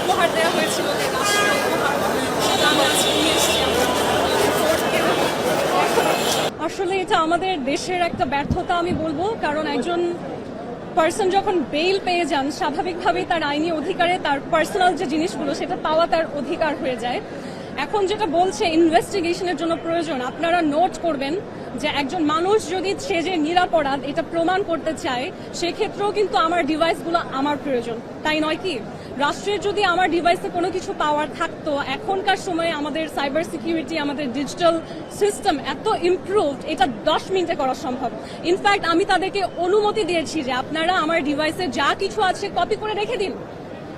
উপহার দেওয়া হয়েছিল। আসলে এটা আমাদের দেশের একটা ব্যর্থতা, আমি বলব কারণ একজন পার্সন যখন বেল পেয়ে যান, স্বাভাবিকভাবেই তার আইনি অধিকারে তার পার্সোনাল যে জিনিসগুলো, সেটা পাওয়া তার অধিকার হয়ে যায় এখন যেটা বলছে ইনভেস্টিগেশনের জন্য প্রয়োজন, আপনারা নোট করবেন যে একজন মানুষ যদি সে যে নিরাপরাধ এটা প্রমাণ করতে চায়, সেক্ষেত্রেও কিন্তু আমার ডিভাইসগুলো আমার প্রয়োজন। তাই নয় কি? রাষ্ট্রের যদি আমার ডিভাইসে কোনো কিছু পাওয়ার থাকতো, এখনকার সময়ে আমাদের সাইবার সিকিউরিটি আমাদের ডিজিটাল সিস্টেম এত ইমপ্রুভড এটা দশ মিনিটে করা সম্ভব। ইনফ্যাক্ট আমি তাদেরকে অনুমতি দিয়েছি যে আপনারা আমার ডিভাইসে যা কিছু আছে কপি করে রেখে দিন।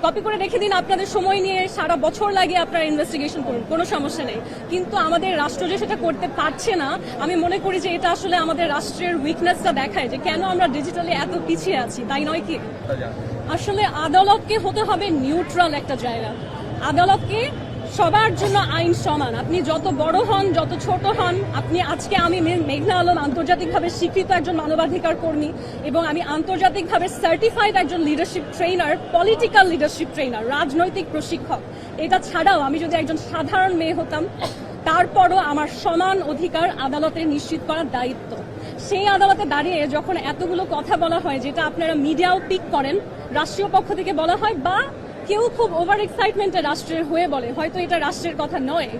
কপি করে রেখে দিন আপনাদের সময় নিয়ে সারা বছর লাগে আপনারা ইনভেস্টিগেশন করুন কোনো সমস্যা নেই। কিন্তু আমাদের রাষ্ট্র যে সেটা করতে পারছে না আমি মনে করি যে এটা আসলে আমাদের রাষ্ট্রের উইকনেসটা দেখায় যে কেন আমরা ডিজিটালি এত পিছিয়ে আছি তাই নয় কি? আসলে আদালতকে হতে হবে নিউট্রাল একটা জায়গা। আদালতকে সবার জন্য আইন সমান। আপনি যত বড় হন, যত ছোট হন, আপনি আজকে আমি মেঘনা আলম আন্তর্জাতিকভাবে স্বীকৃত একজন মানবাধিকার কর্মী এবং আমি আন্তর্জাতিকভাবে সার্টিফাইড একজন leadership trainer political leadership trainer রাজনৈতিক প্রশিক্ষক। এটা ছাড়াও আমি যদি একজন সাধারণ মেয়ে হতাম, তারপরও আমার সমান অধিকার আদালতে নিশ্চিত করার দায়িত্ব। সেই আদালতে দাঁড়িয়ে যখন এতগুলো কথা বলা হয়, যেটা আপনারা মিডিয়াও পিক করেন, রাষ্ট্রীয় পক্ষ থেকে বলা হয় বা কেউ খুব ওভার এক্সাইটমেন্টে রাষ্ট্রের হয়ে বলে, হয়তো এটা রাষ্ট্রের কথা নয়।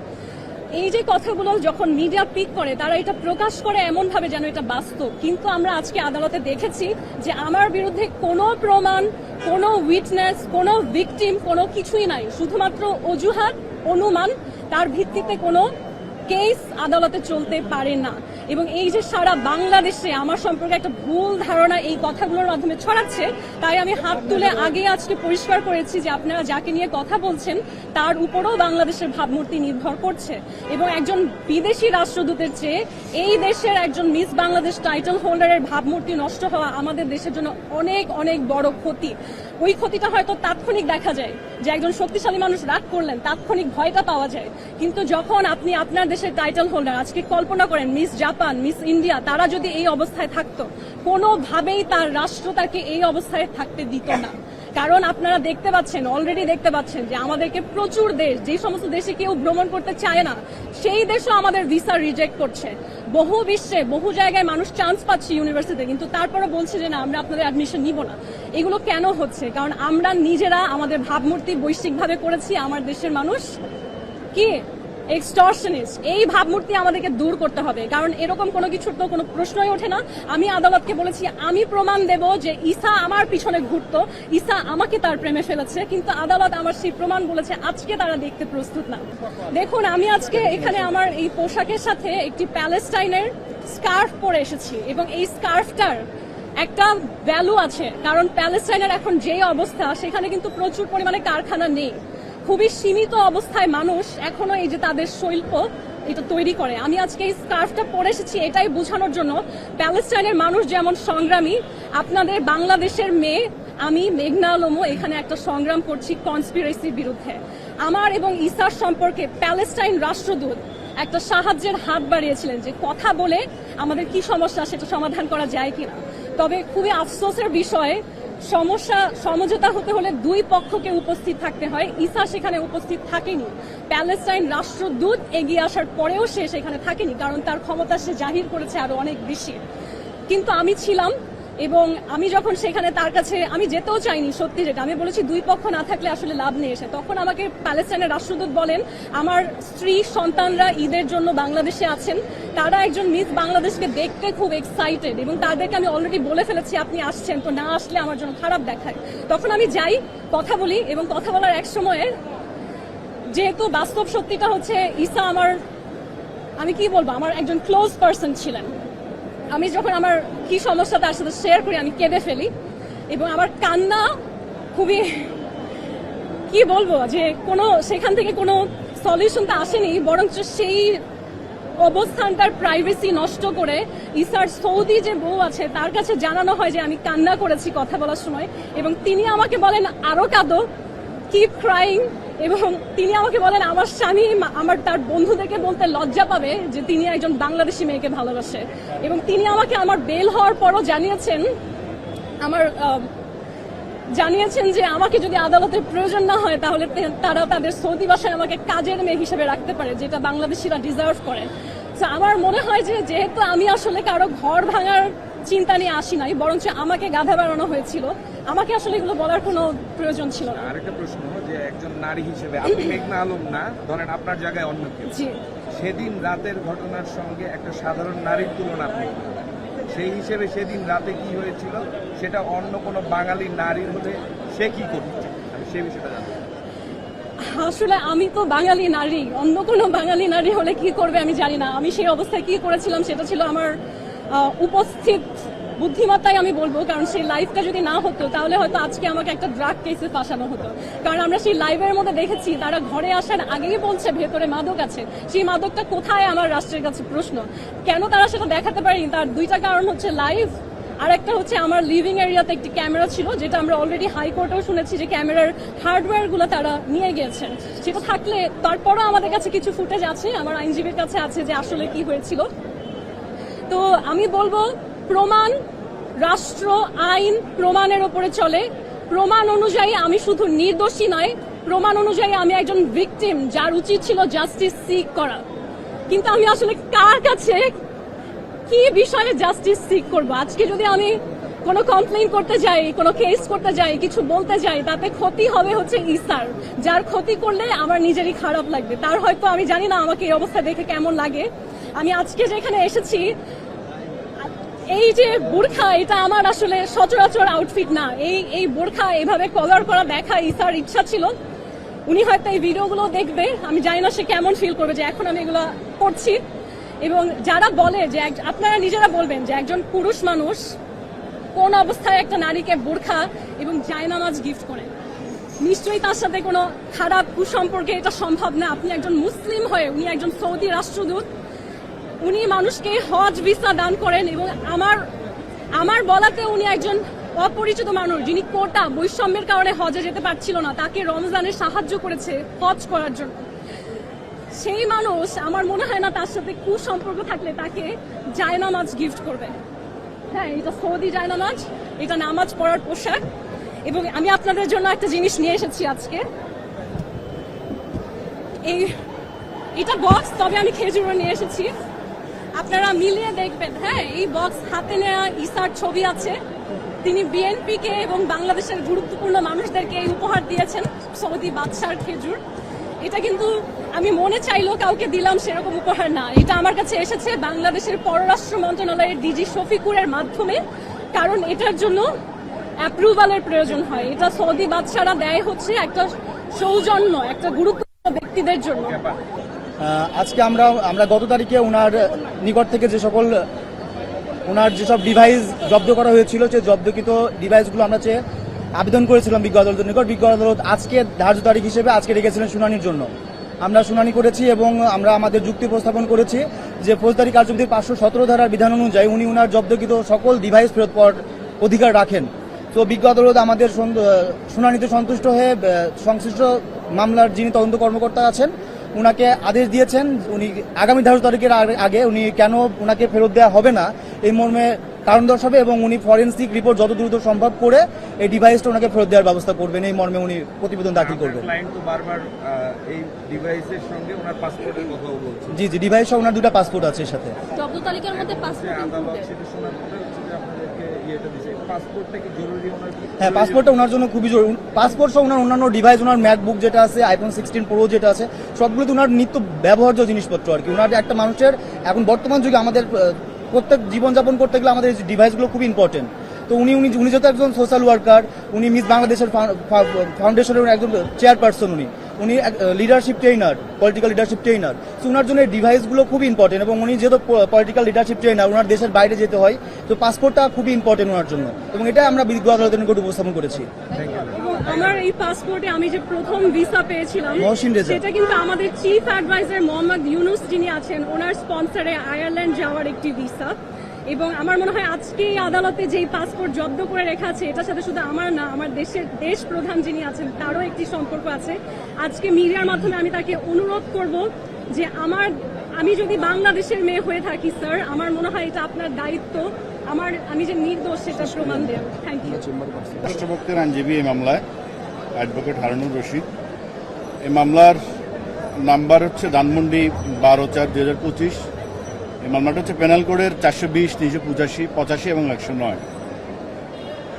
এই যে কথাগুলো যখন মিডিয়া পিক করে, তারা এটা প্রকাশ করে এমন ভাবে যেন এটা বাস্তব। কিন্তু আমরা আজকে আদালতে দেখেছি যে আমার বিরুদ্ধে কোনো প্রমাণ, কোনো উইটনেস কোনো ভিকটিম কোনো কিছুই নাই। শুধুমাত্র অজুহাত, অনুমান, তার ভিত্তিতে কোনো কেস আদালতে চলতে পারে না। এবং এই যে সারা বাংলাদেশে আমার সম্পর্কে একটা ভুল ধারণা এই কথাগুলোর মাধ্যমে ছড়াচ্ছে, তাই আমি হাত তুলে আগে আজকে পরিষ্কার করেছি যে আপনারা যাকে নিয়ে কথা বলছেন, তার উপরও বাংলাদেশের ভাবমূর্তি নির্ভর করছে। এবং একজন বিদেশি রাষ্ট্রদূতের চেয়ে এই দেশের একজন মিস বাংলাদেশ টাইটেল হোল্ডারের ভাবমূর্তি নষ্ট হওয়া আমাদের দেশের জন্য অনেক অনেক বড় ক্ষতি। ওই ক্ষতিটা হয়তো তাৎক্ষণিক দেখা যায়, যে একজন শক্তিশালী মানুষ রাগ করলেন, তাৎক্ষণিক ভয়টা পাওয়া যায়। কিন্তু যখন আপনি আপনার দেশের টাইটেল হোল্ডার আজকে কল্পনা করেন মিস জাপান মিস ইন্ডিয়া তারা যদি এই অবস্থায় থাকতো, কোনোভাবেই তার রাষ্ট্র তাকে এই অবস্থায় থাকতে দিত না। কারণ আপনারা দেখতে পাচ্ছেন অলরেডি দেখতে পাচ্ছেন যে আমাদেরকে প্রচুর দেশ, যে সমস্ত দেশে কেউ ভ্রমণ করতে চায় না, সেই দেশও আমাদের ভিসা রিজেক্ট করছে। বহু বিশ্বে, বহু জায়গায় মানুষ চান্স পাচ্ছে ইউনিভার্সিটিতে কিন্তু তারপরে বলছে যে না, আমরা আপনাদের অ্যাডমিশন নিব না। এগুলো কেন হচ্ছে? কারণ আমরা নিজেরা আমাদের ভাবমূর্তি বৈশ্বিকভাবে করেছি, আমার দেশের মানুষ। কি? এক্সটর্শনিস্ট এই ভাবমূর্তি আমাদেরকে দূর করতে হবে। কারণ এরকম কোনো কিছুর তো কোনো প্রশ্নই ওঠে না। আমি আদালতকে বলেছি, আমি প্রমাণ দেব যে ঈসা আমার পিছনে ঘুরতো, ঈসা আমাকে তার প্রেমে ফেলেছে, কিন্তু আদালত আমার সেই প্রমাণ বলেছে, আজকে তারা দেখতে প্রস্তুত না। দেখুন, আমি আজকে এখানে আমার এই পোশাকের সাথে একটি প্যালেস্টাইনের স্কার্ফ পরে এসেছি এবং এই স্কার্ফটার একটা ভ্যালু আছে। কারণ প্যালেস্টাইনের এখন যে অবস্থা, সেখানে কিন্তু প্রচুর পরিমাণে কারখানা নেই। খুবই সীমিত অবস্থায় মানুষ এখনও এই যে তাদের শৈল্প এটা তৈরি করে। আমি আজকে এই স্কার্ফটা পরে এসেছি, এটাই বোঝানোর জন্য। প্যালেস্টাইনের মানুষ যেমন সংগ্রামী, আপনাদের বাংলাদেশের মেয়ে, আমি মেঘনা আলমও এখানে একটা সংগ্রাম করছি কনস্পিরেসির বিরুদ্ধে। আমার এবং ইসার সম্পর্কে প্যালেস্টাইন রাষ্ট্রদূত একটা সাহায্যের হাত বাড়িয়েছিলেন যে কথা বলে আমাদের কি সমস্যা, সেটা সমাধান করা যায় কিনা। তবে খুবই আফসোসের বিষয় সমস্যা, সমঝোতা হতে হলে দুই পক্ষকে উপস্থিত থাকতে হয়। ইসা সেখানে উপস্থিত থাকেনি। প্যালেস্টাইন রাষ্ট্রদূত এগিয়ে আসার পরেও সে সেখানে থাকেনি, কারণ তার ক্ষমতা সে জাহির করেছে আরও অনেক বেশি। কিন্তু আমি ছিলাম এবং আমি যখন সেখানে তার কাছে, আমি যেতেও চাইনি, সত্যি যেটা। আমি বলেছি, দুই পক্ষ না থাকলে আসলে লাভ নেই এসে। তখন আমাকে প্যালেস্টাইনের রাষ্ট্রদূত বলেন, আমার স্ত্রী, সন্তানরা ঈদের জন্য বাংলাদেশে আছেন। তারা একজন মিস বাংলাদেশকে দেখতে খুব এক্সাইটেড এবং তাদেরকে আমি অলরেডি বলে ফেলেছি, আপনি আসছেন তো না আসলে আমার জন্য খারাপ দেখায়। তখন আমি যাই, কথা বলি এবং কথা বলার এক সময়ে যেহেতু বাস্তব সত্যিটা হচ্ছে, ঈসা আমার, আমি কি বলব, আমার একজন ক্লোজ পার্সন ছিলেন। আমি যখন আমার কি সমস্যা তার সাথে শেয়ার করি, আমি কেঁদে ফেলি। এবং আমার কান্না খুবই, কি বলব, যে কোনো, সেখান থেকে কোনো সলিউশন তো আসেনি, বরঞ্চ সেই অবস্থানটার প্রাইভেসি নষ্ট করে ইসার সৌদি যে বউ আছে, তার কাছে জানানো হয় যে আমি কান্না করেছি কথা বলার সময়। এবং তিনি আমাকে বলেন, আরও কাঁদো। কিপ ক্রাইং এবং তিনি আমাকে বলেন, আমার স্বামী আমার তার বন্ধুদেরকে বলতে লজ্জা পাবে যে তিনি একজন বাংলাদেশি মেয়েকে ভালোবাসে। এবং তিনি আমাকে আমার বেল হওয়ার পরও জানিয়েছেন, আমার জানিয়েছেন যে আমাকে যদি আদালতের প্রয়োজন না হয়, তাহলে তারা তাদের সৌদি ভাষায় আমাকে কাজের মেয়ে হিসেবে রাখতে পারে, যেটা বাংলাদেশিরা ডিজার্ভ করে। আমার মনে হয় যে, যেহেতু আমি আসলে কারও ঘর ভাঙার চিন্তা নিয়ে আসি নাই বরঞ্চ আমাকে গাধা বাড়ানো হয়েছিল। আমাকে আসলে এগুলো বলার কোনো প্রয়োজন ছিল না। আরেকটা প্রশ্ন যে একজন নারী হিসেবে আপনি মেঘনা আলম না ধরেন আপনার জায়গায় অন্য কেউ। জি। সেদিন রাতের ঘটনার সঙ্গে একটা সাধারণ নারীর তুলনা আপনি সেই হিসেবে সেদিন রাতে কি হয়েছিল সেটা অন্য কোনো বাঙালি নারী হলে সে কি করত আমি সেই বিষয়টা জানতে আসলে আমি তো বাঙালি নারী অন্য কোনো বাঙালি নারী হলে কি করবে আমি জানি না। আমি সেই অবস্থায় কি করেছিলাম সেটা ছিল আমার উপস্থিত বুদ্ধিমত্তাই আমি বলব, কারণ সেই লাইভটা যদি না হতো, তাহলে হয়তো আজকে আমাকে একটা ড্রাগ কেসে ফাঁসানো হতো। কারণ আমরা সেই লাইভের মধ্যে দেখেছি, তারা ঘরে আসার আগেই বলছে, ভেতরে মাদক আছে। সেই মাদকটা কোথায়, আমার রাষ্ট্রের কাছে প্রশ্ন। কেন তারা সেটা দেখাতে পারেনি? তার দুইটা কারণ হচ্ছে লাইভ আর একটা হচ্ছে আমার লিভিং এরিয়াতে একটি ক্যামেরা ছিল, যেটা আমরা অলরেডি হাইকোর্টেও শুনেছি যে ক্যামেরার হার্ডওয়্যারগুলো তারা নিয়ে গিয়েছেন। সেটা থাকলে তারপরও আমাদের কাছে কিছু ফুটেজ আছে, আমার আইনজীবীর কাছে আছে যে আসলে কি হয়েছিল। তো আমি বলব, প্রমাণ, রাষ্ট্র, আইন প্রমাণের ওপরে চলে। প্রমাণ অনুযায়ী আমি শুধু নির্দোষী নয়, প্রমাণ অনুযায়ী আমি একজন ভিকটিম যার উচিত ছিল জাস্টিস সিক করা। কিন্তু আমি আসলে কার কাছে, কি বিষয়ে জাস্টিস সিক করব? আজকে যদি আমি কোনো কমপ্লেন করতে যাই, কোনো কেস করতে যাই, কিছু বলতে যাই, তাতে ক্ষতি হবে হচ্ছে ইসার। যার ক্ষতি করলে আমার নিজেরই খারাপ লাগবে। তার হয়তো আমি জানি না আমাকে এই অবস্থা দেখে কেমন লাগে। আমি আজকে যেখানে এসেছি এই যে বোরখা, এটা আমার আসলে সচরাচর আউটফিট না। এই এই বোরখা, এভাবে কলার করা দেখা ইসার ইচ্ছা ছিল। উনি হয়তো এই ভিডিওগুলো দেখবে। আমি জানি না সে কেমন ফিল করবে যে এখন আমি এগুলো করছি। এবং যারা বলে যে আপনারা নিজেরা বলবেন যে একজন পুরুষ মানুষ কোন অবস্থায় একটা নারীকে বোরখা এবং জায়নামাজ গিফট করে। নিশ্চয়ই তার সাথে কোনো খারাপ কুসম্পর্কে এটা সম্ভব না। আপনি একজন মুসলিম হয়ে, উনি একজন সৌদি রাষ্ট্রদূত উনি মানুষকে হজ, ভিসা দান করেন এবং আমার আমার বলাতে উনি একজন অপরিচিত মানুষ যিনি কোটা, বৈষম্যের কারণে হজে যেতে পারছিল না। তাকে রমজানে সাহায্য করেছে হজ করার জন্য। সেই মানুষ, আমার মনে হয় না তার সাথে কুসম্পর্ক থাকলে তাকে জায়নামাজ গিফট করবে। হ্যাঁ এটা সৌদি জায়নামাজ, এটা নামাজ পড়ার পোশাক। এবং আমি আপনাদের জন্য একটা জিনিস নিয়ে এসেছি আজকে। এই, এটা বক্স, তবে আমি খেজুরও নিয়ে এসেছি। আপনারা মিলিয়ে দেখবেন হ্যাঁ এই বক্স হাতে নেওয়া ইসার ছবি আছে। তিনি বিএনপি কে এবং বাংলাদেশের গুরুত্বপূর্ণ মানুষদেরকে এই উপহার দিয়েছেন, সৌদি বাদশার খেজুর। এটা কিন্তু আমি মনে চাইলেও কাউকে দিলাম সেরকম উপহার না। এটা আমার কাছে এসেছে বাংলাদেশের পররাষ্ট্র মন্ত্রণালয়ের ডিজি শফিকুরের মাধ্যমে, কারণ এটার জন্য অ্যাপ্রুভালের প্রয়োজন হয়। এটা সৌদি বাদশারা দেয় হচ্ছে একটা সৌজন্য, একটা গুরুত্বপূর্ণ ব্যক্তিদের জন্য। আজকে আমরা আমরা গত তারিখে ওনার নিকট থেকে যে সকল ওনার যেসব ডিভাইস জব্দ করা হয়েছিল সেই জব্দকৃত ডিভাইসগুলো আমরা চেয়ে আবেদন করেছিলাম বিজ্ঞ আদালতের নিকট, বিজ্ঞ আদালত আজকে ধার্য তারিখ হিসেবে আজকে রেখেছিলেন শুনানির জন্য। আমরা শুনানি করেছি এবং আমরা আমাদের যুক্তি উপস্থাপন করেছি যে ফৌজদারি কার্যবিধির পাঁচশো সতেরো ধারার বিধান অনুযায়ী উনি ওনার জব্দকৃত সকল ডিভাইস ফেরত পাওয়ার অধিকার রাখেন। তো বিজ্ঞ আদালত আমাদের শুনানিতে সন্তুষ্ট হয়ে সংশ্লিষ্ট মামলার যিনি তদন্ত কর্মকর্তা আছেন উনাকে আদেশ দিয়েছেন উনি আগামী ধার্য তারিখের আগে- আগে উনি কেন উনাকে ফেরত দেওয়া হবে না? এই মর্মে কারণ দর্শাবে এবং উনি ফরেন্সিক রিপোর্ট যত দ্রুত সম্ভব করে এই ডিভাইসটা ওনাকে ফেরত দেওয়ার ব্যবস্থা করবেন। এই মর্মে উনি প্রতিবেদন দাখিল করবেন। ক্লায়েন্ট তো বারবার আহ, এই ডিভাইসের সঙ্গে ওনার পাসপোর্টের কথাও বলছে। জি জি ডিভাইসটা ওনার দুটা পাসপোর্ট আছে এর সাথে। জব্দ তালিকার মধ্যে পাসপোর্ট আদালত সেটা শোনার পরে হচ্ছে যে আপনাদেরকে হ্যাঁ পাসপোর্টটা ওনার জন্য খুবই জরুরি। পাসপোর্ট সহ ওনার অন্যান্য ডিভাইস ওনার ম্যাকবুক যেটা আছে আইফোন সিক্সটিন প্রো যেটা আছে, সবগুলোতে ওনার নিত্য ব্যবহার্য জিনিসপত্র আর কি। ওনার একটা মানুষের এখন বর্তমান যুগে আমাদের প্রত্যেক জীবনযাপন করতে গেলে আমাদের এই ডিভাইসগুলো খুব ইম্পর্টেন্ট তো উনি উনি উনি যেহেতু একজন সোশ্যাল ওয়ার্কার উনি মিস বাংলাদেশের ফাউন্ডেশনের একজন চেয়ারপারসন উনি। উনি leadership trainer political leadership trainer তো ওনার জন্য এই ডিভাইসগুলো খুবই ইম্পর্টেন্ট এবং উনি যেহেতু পলিটিক্যাল লিডারশিপ ট্রেনার ওনার দেশের বাইরে যেতে হয় তো পাসপোর্টটা খুবই ইম্পর্টেন্ট ওনার জন্য। এবং এটা আমরা বিজ্ঞ আদালতের নিকট উপস্থাপন করেছি। আমার এই পাসপোর্টে আমি যে প্রথম ভিসা পেয়েছিলাম সেটা কিন্তু আমাদের চিফ অ্যাডভাইজার মোহাম্মদ ইউনুস যিনি আছেন ওনার স্পন্সরে আয়ারল্যান্ড যাওয়ার একটি ভিসা এবং আমার মনে হয় আজকে এই আদালতে যেই পাসপোর্ট জব্দ করে রেখা আছে, এটার সাথে শুধু আমার না, আমার দেশের দেশ প্রধান যিনি আছেন, তারও একটি সম্পর্ক আছে। আজকে মিডিয়ার মাধ্যমে আমি তাকে অনুরোধ করব যে আমার, আমি যদি বাংলাদেশের মেয়ে হয়ে থাকি স্যার আমার মনে হয় এটা আপনার দায়িত্ব। আমার, আমি যে নির্দোষ সেটা প্রমাণ দেব। থ্যাংক ইউ রাষ্ট্রপক্ষের আইনজীবী এই মামলায় অ্যাডভোকেট হারুনুর রশিদ। এই মামলার নাম্বার হচ্ছে ধানমন্ডি বারো চার দুই হাজার পঁচিশ। এই মামলাটা হচ্ছে পেনাল কোডের চারশো বিশ, তিনশো পঁচাশি পঁচাশি এবং একশো নয়।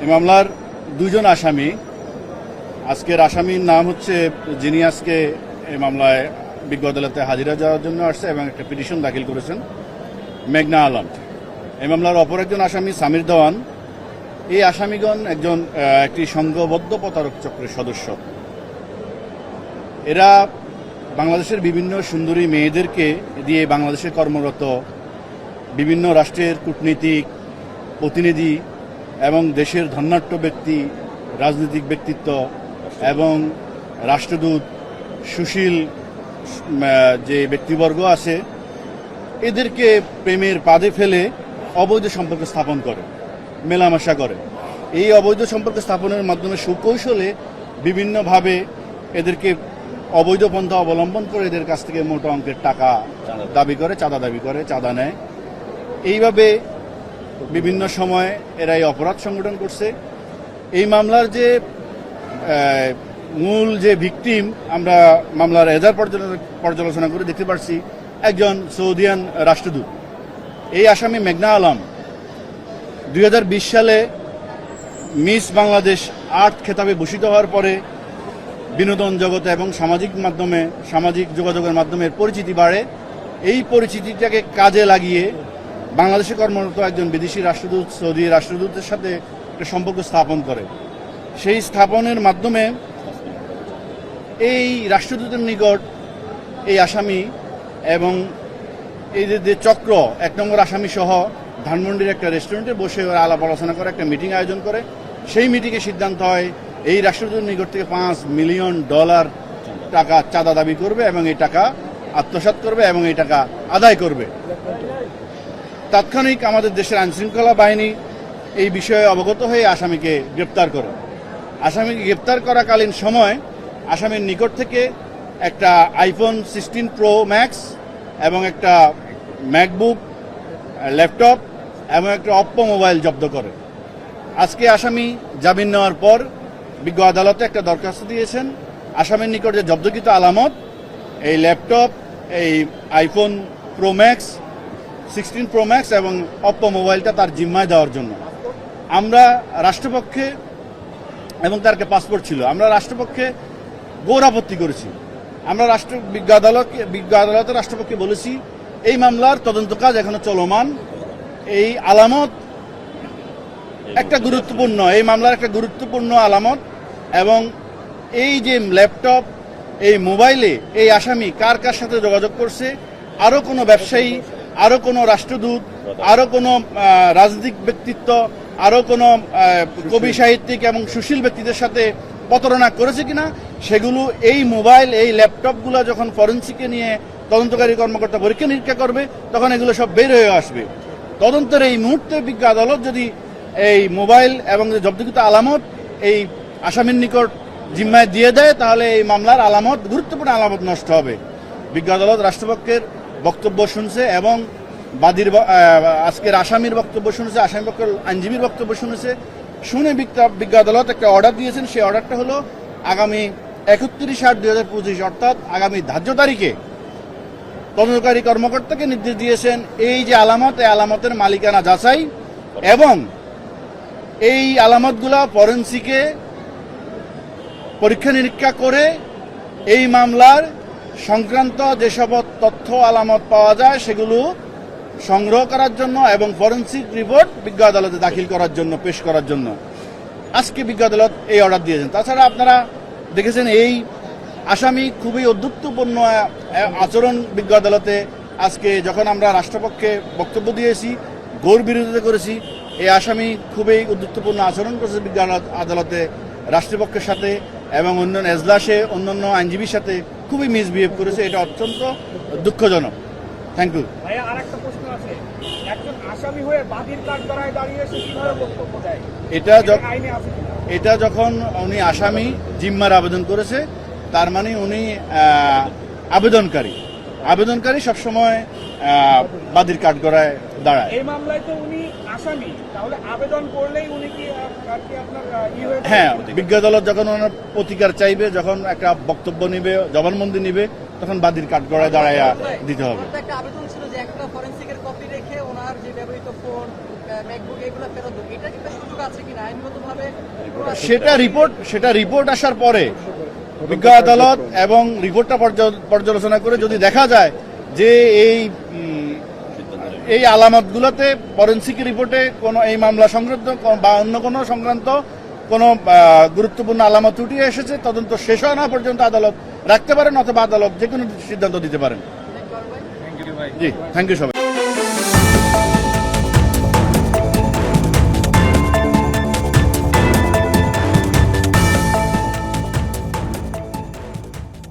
এই মামলার দুজন আসামি। আজকের আসামির নাম হচ্ছে, যিনি আজকে এই মামলায় বিজ্ঞ আদালতে হাজিরা যাওয়ার জন্য আসছে এবং একটা পিটিশন দাখিল করেছেন, মেঘনা আলম। এই মামলার অপর একজন আসামি সামির দেওয়ান। এই আসামিগণ একজন একটি সংঘবদ্ধ প্রতারক চক্রের সদস্য। এরা বাংলাদেশের বিভিন্ন সুন্দরী মেয়েদেরকে দিয়ে বাংলাদেশে কর্মরত বিভিন্ন রাষ্ট্রের কূটনীতিক প্রতিনিধি এবং দেশের ধন্যাঢ্য ব্যক্তি, রাজনৈতিক ব্যক্তিত্ব এবং রাষ্ট্রদূত সুশীল যে ব্যক্তিবর্গ আছে, এদেরকে প্রেমের পাদে ফেলে অবৈধ সম্পর্ক স্থাপন করে, মেলামেশা করে। এই অবৈধ সম্পর্ক স্থাপনের মাধ্যমে সুকৌশলে বিভিন্নভাবে এদেরকে অবৈধ পন্থা অবলম্বন করে এদের কাছ থেকে মোটা অঙ্কের টাকা দাবি করে, চাঁদা দাবি করে, চাঁদা নেয়। এইভাবে বিভিন্ন সময় এরা এই অপরাধ সংগঠন করছে। এই মামলার যে মূল যে ভিকটিম, আমরা মামলার এজার পর্যালোচনা- করে দেখতে পারছি, একজন সৌদিয়ান রাষ্ট্রদূত। এই আসামি মেঘনা আলম। দুই হাজার বিশ সালে মিস বাংলাদেশ আর্ট খেতাবে ভূষিত হওয়ার পরে বিনোদন জগতে এবং সামাজিক মাধ্যমে, সামাজিক যোগাযোগের মাধ্যমে পরিচিতি বাড়ে। এই পরিচিতিটাকে কাজে লাগিয়ে বাংলাদেশে কর্মরত একজন বিদেশি রাষ্ট্রদূত, সৌদি রাষ্ট্রদূতের সাথে একটা সম্পর্ক স্থাপন করে। সেই স্থাপনের মাধ্যমে এই রাষ্ট্রদূতের নিকট এই আসামি এবং এই যে চক্র, এক নম্বর আসামি সহ ধানমন্ডির একটা রেস্টুরেন্টে বসে ওরা আলাপ আলোচনা করে, একটা মিটিং আয়োজন করে। সেই মিটিংয়ে সিদ্ধান্ত হয় এই রাষ্ট্রদূতের নিকট থেকে পাঁচ মিলিয়ন ডলার টাকা চাঁদা দাবি করবে এবং এই টাকা আত্মসাৎ করবে এবং এই টাকা আদায় করবে। তাৎক্ষণিক আমাদের দেশের আইনশৃঙ্খলা বাহিনী এই বিষয়ে অবগত হয়ে আসামিকে গ্রেপ্তার করে। আসামিকে গ্রেপ্তার করাকালীন সময় আসামির নিকট থেকে একটা আইফোন সিক্সটিন প্রো ম্যাক্স এবং একটা ম্যাকবুক, ল্যাপটপ এবং একটা অপ্পো মোবাইল জব্দ করে। আজকে আসামি জামিন নেওয়ার পর বিজ্ঞ আদালতে একটা দরখাস্ত দিয়েছেন। আসামের নিকট যে জব্দকৃত আলামত, এই ল্যাপটপ, এই iPhone pro max sixteen pro max এবং অপ্পো মোবাইলটা তার জিম্মায় দেওয়ার জন্য। আমরা রাষ্ট্রপক্ষে এবং তার পাসপোর্ট ছিল, আমরা রাষ্ট্রপক্ষে গৌরাপত্তি করেছি। আমরা রাষ্ট্র, বিজ্ঞ আদালতকে, বিজ্ঞ আদালতের রাষ্ট্রপক্ষে বলেছি, এই মামলার তদন্ত কাজ এখনও চলমান। এই আলামত একটা গুরুত্বপূর্ণ, এই মামলার একটা গুরুত্বপূর্ণ আলামত এবং এই যে ল্যাপটপ এই মোবাইলে এই আসামি কার কার সাথে যোগাযোগ করছে আরও কোনো ব্যবসায়ী আরও কোনো রাষ্ট্রদূত আরও কোনো রাজনৈতিক ব্যক্তিত্ব আরও কোনো কবি সাহিত্যিক এবং সুশীল ব্যক্তিদের সাথে প্রতারণা করেছে কিনা সেগুলো এই মোবাইল এই ল্যাপটপগুলো যখন ফরেন্সিকে নিয়ে তদন্তকারী কর্মকর্তা পরীক্ষা নিরীক্ষা করবে তখন এগুলো সব বের হয়ে আসবে। তদন্তের এই মুহূর্তে বিজ্ঞ আদালত যদি এই মোবাইল এবং জব্দকৃত আলামত এই আসামির নিকট জিম্মায় দিয়ে দেয়, তাহলে এই মামলার আলামত, গুরুত্বপূর্ণ আলামত নষ্ট হবে। বিজ্ঞ আদালত রাষ্ট্রপক্ষের বক্তব্য শুনছে এবং বাদীর আজকের আসামির বক্তব্য শুনেছে, আসামি পক্ষের আইনজীবীর বক্তব্য শুনেছে। শুনে বিজ্ঞ আদালত একটা অর্ডার দিয়েছেন, সেই অর্ডারটা হলো আগামী একত্রিশ আট দুই হাজার পঁচিশ, অর্থাৎ আগামী ধার্য তারিখে তদন্তকারী কর্মকর্তাকে নির্দেশ দিয়েছেন, এই যে আলামত, এই আলামতের মালিকানা যাচাই এবং এই আলামতগুলা ফরেন্সিকে পরীক্ষা নিরীক্ষা করে এই মামলার সংক্রান্ত যেসব তথ্য আলামত পাওয়া যায়, সেগুলো সংগ্রহ করার জন্য এবং ফরেন্সিক রিপোর্ট বিজ্ঞ আদালতে দাখিল করার জন্য, পেশ করার জন্য আজকে বিজ্ঞ আদালত এই অর্ডার দিয়েছেন। তাছাড়া আপনারা দেখেছেন এই আসামি খুবই অধ্যুত্বপূর্ণ আচরণ বিজ্ঞ আদালতে আজকে যখন আমরা রাষ্ট্রপক্ষে বক্তব্য দিয়েছি গৌর বিরোধিতা করেছি, এই আসামি খুবই উদ্ধুত্বপূর্ণ আচরণ করেছে বিজ্ঞ আদালতে রাষ্ট্রপক্ষের সাথে। এবং অন্যান্য এজলাসে অন্যান্য আইনজীবীর সাথে খুবই মিসবিহেভ করেছে। এটা অত্যন্ত দুঃখজনক। থ্যাংক ইউ ভাইয়া আর একটা প্রশ্ন আছে। একজন আসামি হয়ে বাদীর কাঠ দাঁড়িয়ে সে কীভাবে বক্তব্য দেয়? এটা যখন আইনে আছে এটা যখন উনি আসামি জিম্মার আবেদন করেছে তার মানে উনি আবেদনকারী। আবেদনকারী সবসময় বাদীর কাঠগড়ায় দাঁড়ায়। এই মামলায় তো উনি আসামি তাহলে আবেদন করলেই উনি কি হয়ে বিজ্ঞ আদালত যখন ওনার প্রতিকার চাইবে যখন একটা বক্তব্য নিবে জবানবন্দি নিবে তখন বাদীর কাঠগড়ায় দাঁড়াইয়া দিতে হবে। একটা আবেদন ছিল যে একটা ফরেন্সিকের কপি রেখে ওনার যে ব্যবহৃত ফোন ম্যাকবুক এগুলো ফেরত দেবো। এটা কিন্তু সুযোগ আছে কিনা? আইনগতভাবে সেটা রিপোর্ট সেটা রিপোর্ট আসার পরে বিজ্ঞ আদালত এবং রিপোর্টটা পর্যা- পর্যালোচনা করে যদি দেখা যায় যে এই এই আলামতগুলোতে ফরেন্সিক রিপোর্টে কোনো এই মামলা সংক্রান্ত বা অন্য কোনো সংক্রান্ত কোনো গুরুত্বপূর্ণ আলামত ত্রুটি এসেছে তদন্ত শেষ হয় না পর্যন্ত আদালত রাখতে পারেন অথবা আদালত যে কোনো সিদ্ধান্ত দিতে পারেন। জি থ্যাংক ইউ সবাই।